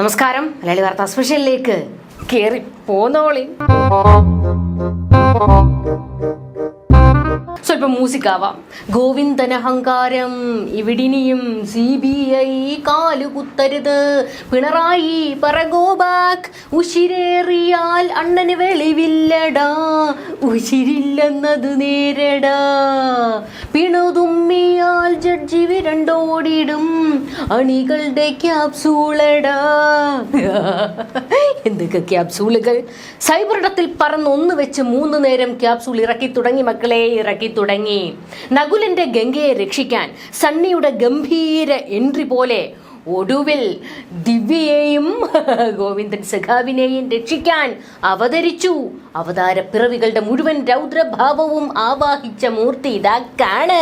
നമസ്കാരം. മലയാളി വാർത്താ സ്പെഷ്യലിലേക്ക് കേറി പോന്നോളി. സ്വല്പം മ്യൂസിക് ആവാം. ഗോവിന്ദനഹങ്കാരം ഇവിടിനിയും സി ബി ഐ കാലുകുത്തരുത്. പിണറായി പറഗോബാക് ഉശിരേറിയാൽ അണ്ണന് വെളിവില്ലടാ. ഉശിരില്ലെന്നത് നേരടാ. പിണുതുമ്മിയാൽ ജഡ്ജി വിരണ്ടോടിടും. അണികളുടെ ക്യാപ്സൂളടാ. എന്തൊക്കെ ക്യാപ്സൂളുകൾ? സൈബറിടത്തിൽ പറന്ന് ഒന്ന് വെച്ച് മൂന്ന് നേരം ക്യാപ്സൂൾ ഇറക്കി തുടങ്ങി മക്കളെ ഇറക്കി തുടങ്ങി. നകുലന്റെ ഗംഗയെ രക്ഷിക്കാൻ സണ്ണിയുടെ ഗംഭീര എൻട്രി പോലെ ഒടുവിൽ ദിവ്യയെയും ഗോവിന്ദൻ സഖാവിനെയും രക്ഷിക്കാൻ അവതരിച്ചു. അവതാര പിറവികളുടെ മുഴുവൻ രൗദ്രഭാവവും ആവാഹിച്ച മൂർത്തി ഇതാക്കാണ്. കാണ്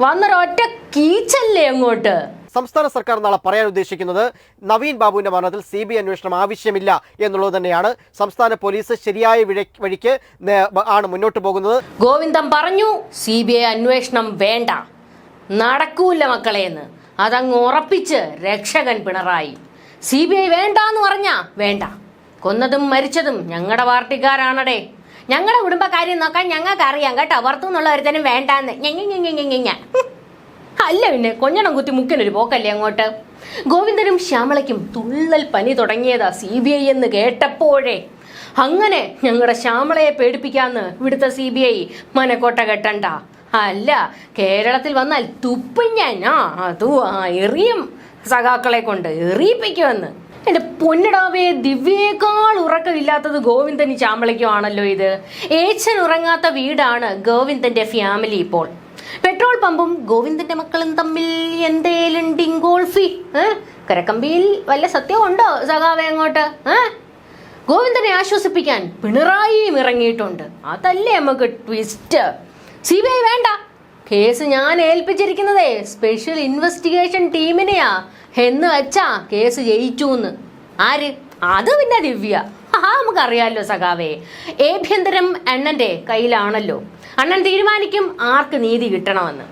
വന്നൊരൊറ്റ കീച്ചല്ലേ അങ്ങോട്ട്? സംസ്ഥാന സർക്കാർ നാളെ പറയാൻ ഉദ്ദേശിക്കുന്നത് നവീൻ ബാബുവിന്റെ മരണത്തിൽ സി ബി അന്വേഷണം ആവശ്യമില്ല എന്നുള്ളത് തന്നെയാണ്. സംസ്ഥാന പോലീസ് ശരിയായ വഴിക്ക് ആണ് മുന്നോട്ട് പോകുന്നത്. ഗോവിന്ദൻ പറഞ്ഞു സി ബി ഐ അന്വേഷണം വേണ്ട. നടക്കൂല മക്കളെ എന്ന്. അതങ്ങ് ഉറപ്പിച്ച് രക്ഷകൻ പിണറായി. സി ബി ഐ വേണ്ട എന്ന് പറഞ്ഞാ വേണ്ട. കൊന്നതും മരിച്ചതും ഞങ്ങളുടെ പാർട്ടിക്കാരാണടേ. ഞങ്ങളുടെ കുടുംബക്കാര്യം നോക്കാൻ ഞങ്ങൾക്ക് അറിയാം കേട്ടോ. പുറത്തുനിന്നുള്ള ഒരുത്തനും വേണ്ടാന്ന്. ഞങ്ങ ഞങ്ങ ഞങ്ങ. അല്ല പിന്നെ കൊഞ്ഞണം കുത്തി മുക്കിനൊരു പോക്കല്ലേ അങ്ങോട്ട്? ഗോവിന്ദനും ശ്യാമളയ്ക്കും തുള്ളൽ പനി തുടങ്ങിയതാ സി ബി ഐ എന്ന് കേട്ടപ്പോഴേ. അങ്ങനെ ഞങ്ങളുടെ ശ്യാമളയെ പേടിപ്പിക്കാന്ന് ഇവിടുത്തെ സി ബി ഐ മനക്കോട്ട കെട്ടണ്ട. അല്ല കേരളത്തിൽ വന്നാൽ തുപ്പും ആ അതു ആ എറിയും സഖാക്കളെ കൊണ്ട് എറിയിപ്പിക്കുമെന്ന്. എന്റെ പൊന്നിടാവേ ദിവ്യേക്കാൾ ഉറക്കമില്ലാത്തത് ഗോവിന്ദന് ശ്യാമളയ്ക്കും ആണല്ലോ ഇത്. ഏച്ചൻ ഉറങ്ങാത്ത വീടാണ് ഗോവിന്ദന്റെ ഫാമിലി ഇപ്പോൾ. പെട്രോൾ പമ്പും ഗോവിന്ദന്റെ മക്കളും തമ്മിൽ എന്തേലും ഡിങ്കോൾഫി കരക്കമ്പിയിൽ വല്ല സത്യമുണ്ടോ സഖാവേ അങ്ങോട്ട് ഗോവിന്ദനെ ആശ്വസിപ്പിക്കാൻ പിണറായിയും ഇറങ്ങിയിട്ടുണ്ട്. അതല്ലേ നമുക്ക് ട്വിസ്റ്റ് സി ബി ഐ വേണ്ട. കേസ് ഞാൻ ഏൽപ്പിച്ചിരിക്കുന്നതേ സ്പെഷ്യൽ ഇൻവെസ്റ്റിഗേഷൻ ടീമിനെയാ എന്ന് വെച്ചാ കേസ് ജയിച്ചു എന്ന് ആര്? അത് പിന്നെ ദിവ്യ. ആ നമുക്കറിയാമല്ലോ സഖാവേ. ഏഭ്യന്തരം അണ്ണന്റെ കയ്യിലാണല്ലോ. അണ്ണൻ തീരുമാനിക്കും ആർക്ക് നീതി കിട്ടണമെന്ന്.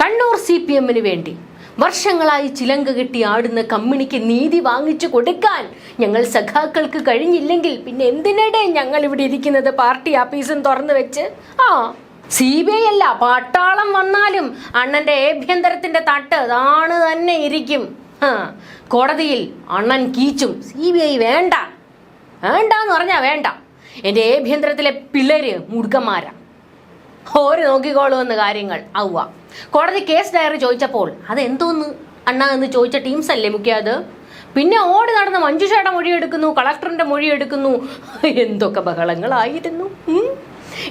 കണ്ണൂർ സി പി എമ്മിന് വേണ്ടി. വർഷങ്ങളായി ചിലങ്ക കെട്ടി ആടുന്ന കമ്മിണിക്ക് നീതി വാങ്ങിച്ചു കൊടുക്കാൻ ഞങ്ങൾ സഖാക്കൾക്ക് കഴിഞ്ഞില്ലെങ്കിൽ പിന്നെ എന്തിനിടെ ഞങ്ങൾ ഇവിടെ ഇരിക്കുന്നത് പാർട്ടി ആഫീസും തുറന്നു വെച്ച്? ആ സി ബി ഐ അല്ല പട്ടാളം വന്നാലും അണ്ണന്റെ ഏഭ്യന്തരത്തിന്റെ തട്ട് അതാണ് തന്നെ ഇരിക്കും. കോടതിയിൽ അണ്ണൻ കീച്ചും സി ബി ഐ വേണ്ട. വേണ്ടാന്ന് പറഞ്ഞാ വേണ്ട. എന്റെ ഏഭ്യന്തരത്തിലെ പിള്ളേര് മുടുക്കന്മാരാ. ഓര് നോക്കിക്കോളുമെന്ന് കാര്യങ്ങൾ ആവുക കോടതി കേസ് ഡയറി ചോദിച്ചപ്പോൾ അതെന്തോന്ന്? അണ്ണ എന്ന് ചോദിച്ച ടീംസ് അല്ലേ മുഖ്യ അത്? പിന്നെ ഓടി നടന്ന് മഞ്ജുഷയുടെ മൊഴി എടുക്കുന്നു കളക്ടറിന്റെ മൊഴി എടുക്കുന്നു എന്തൊക്കെ ബഹളങ്ങളായിരുന്നു.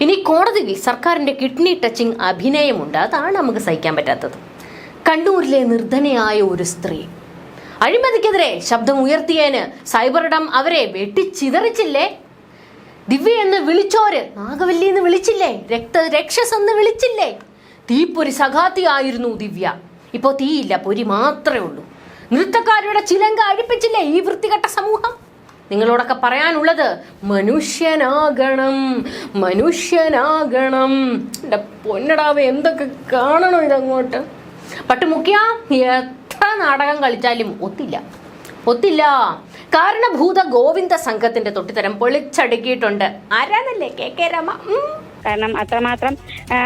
ഇനി കോടതിയിൽ സർക്കാരിന്റെ കിഡ്നി ടച്ചിങ് അഭിനയമുണ്ട്. അതാണ് നമുക്ക് സഹിക്കാൻ പറ്റാത്തത്. കണ്ണൂരിലെ നിർധനയായ ഒരു സ്ത്രീ അഴിമതിക്കെതിരെ ശബ്ദം ഉയർത്തിയതിന് സൈബറിടം അവരെ വെട്ടിച്ചിതറിച്ചില്ലേ? ദിവ്യ എന്ന് വിളിച്ചോര് നാഗവല്ലി എന്ന് വിളിച്ചില്ലേ? രക്ത രക്ഷസ് എന്ന് വിളിച്ചില്ലേ? തീപ്പൊരി സഖാത്തിയായിരുന്നു ദിവ്യ. ഇപ്പോ തീയില്ല പൊരി മാത്രമേ ഉള്ളൂ. നൃത്തക്കാരുടെ ചിലങ്ക അഴിപ്പിച്ചില്ലേ ഈ വൃത്തികെട്ട സമൂഹം? നിങ്ങളോടൊക്കെ പറയാനുള്ളത് മനുഷ്യനാകണം മനുഷ്യനാകണം. എന്റെ പൊന്നടാവ് എന്തൊക്കെ കാണണോ ഇതങ്ങോട്ട്? പട്ടുമുക്കിയ നാടകം കളിച്ചാലും ഒത്തില്ല. ഒത്തില്ല. കാരണഭൂത ഗോവിന്ദ സംഘത്തിന്റെ തൊട്ടിത്തരം പൊളിച്ചടുക്കിയിട്ടുണ്ട്. ആരാന്നല്ലേ കെ കെ രമ? കാരണം അത്രമാത്രം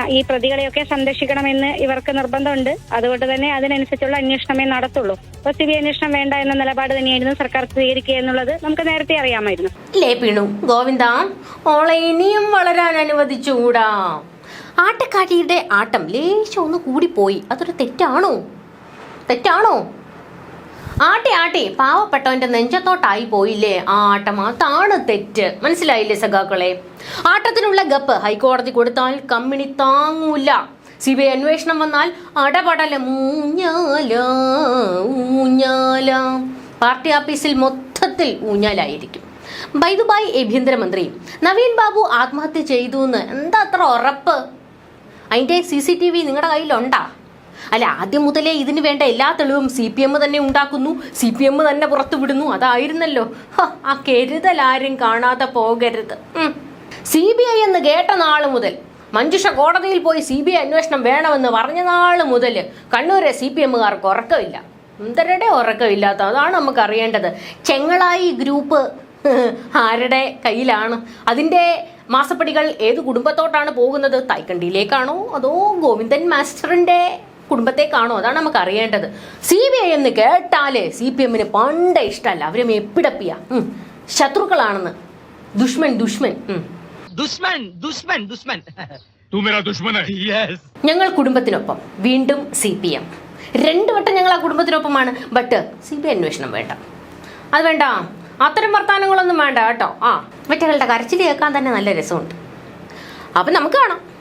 ഈ പ്രതികളെയൊക്കെ സംരക്ഷിക്കണമെന്ന് ഇവർക്ക് നിർബന്ധമുണ്ട്. അതുകൊണ്ട് തന്നെ അതിനനുസരിച്ചുള്ള അന്വേഷണമേ നടത്തുള്ളൂ. അപ്പോൾ സി ബി അന്വേഷണം വേണ്ട എന്ന നിലപാട് തന്നെയായിരുന്നു സർക്കാർ സ്വീകരിക്കുക എന്നുള്ളത് നമുക്ക് നേരത്തെ അറിയാമായിരുന്നു. ഇല്ലേ പിണു? ഗോവിന്ദ ഓളെ ഇനിയും വളരാൻ അനുവദിച്ചുകൂടാ? ആട്ടക്കാരിയുടെ ആട്ടം ലേശം ഒന്ന് കൂടിപ്പോയി. അതൊരു തെറ്റാണോ? തെറ്റാണോ? ആട്ടെ ആട്ടെ പാവപ്പെട്ടവന്റെ നെഞ്ചത്തോട്ടായി പോയില്ലേ? ആ ആട്ടം അതാണ് തെറ്റ്. മനസ്സിലായില്ലേ സഖാക്കളെ? ആട്ടത്തിനുള്ള ഗപ്പ് ഹൈക്കോടതി കൊടുത്താൽ കമ്മിണി താങ്ങൂല. സി ബി ഐ അന്വേഷണം വന്നാൽ അടപടല ഊഞ്ഞാല ഊഞ്ഞാല. പാർട്ടി ആഫീസിൽ മൊത്തത്തിൽ ഊഞ്ഞാലായിരിക്കും. ബൈദുബായ് ആഭ്യന്തരമന്ത്രി നവീൻ ബാബു ആത്മഹത്യ ചെയ്തു എന്ന് എന്താ അത്ര ഉറപ്പ്? അതിന്റെ സി സി ടി വി നിങ്ങളുടെ കയ്യിലുണ്ടാ? അല്ല ആദ്യം മുതലേ ഇതിന് വേണ്ട എല്ലാ തെളിവും സി പി എം തന്നെ ഉണ്ടാക്കുന്നു. സി പി എം തന്നെ പുറത്തു വിടുന്നു. അതായിരുന്നല്ലോ. ആ കരുതൽ ആരും കാണാതെ പോകരുത്. സി ബി ഐ എന്ന് കേട്ട നാൾ മുതൽ മഞ്ജുഷ കോടതിയിൽ പോയി സി ബി ഐ അന്വേഷണം വേണമെന്ന് പറഞ്ഞ നാൾ മുതൽ കണ്ണൂരെ സി പി എമ്മുകാർക്ക് ഉറക്കമില്ല. എന്തരുടെ ഉറക്കമില്ലാത്ത അതാണ് നമുക്ക് അറിയേണ്ടത്. ചെങ്ങളായി ഗ്രൂപ്പ് ആരുടെ കയ്യിലാണ്? അതിന്റെ മാസപ്പടികൾ ഏത് കുടുംബത്തോട്ടാണ് പോകുന്നത്? തൈക്കണ്ടിയിലേക്കാണോ? അതോ ഗോവിന്ദൻ മാസ്റ്ററിന്റെ കുടുംബത്തേക്കാണോ? അതാണ് നമുക്ക് അറിയേണ്ടത്. സി ബി ഐ എന്ന് കേട്ടാലേ സി പി എമ്മിന് പണ്ടേ ഇഷ്ടമല്ല. അവരെ എപ്പിടപ്പിയ ശത്രുക്കളാണെന്ന്. ദുഷ്മൻ ദുഷ്മൻ. ദുഷ്മൻ ദുഷ്മൻ ദുഷ്മൻ. ഞങ്ങൾ കുടുംബത്തിനൊപ്പം. വീണ്ടും സി പി എം രണ്ടു വട്ടം ഞങ്ങൾ ആ കുടുംബത്തിനൊപ്പമാണ്. ബട്ട് സി ബി ഐ അന്വേഷണം വേണ്ട. അത് വേണ്ട. അത്തരം വർത്തമാനങ്ങളൊന്നും വേണ്ട കേട്ടോ. ആ വെറ്റകളുടെ കരച്ചിൽ കേൾക്കാൻ തന്നെ നല്ല രസമുണ്ട്. അപ്പൊ നമുക്ക് കാണാം.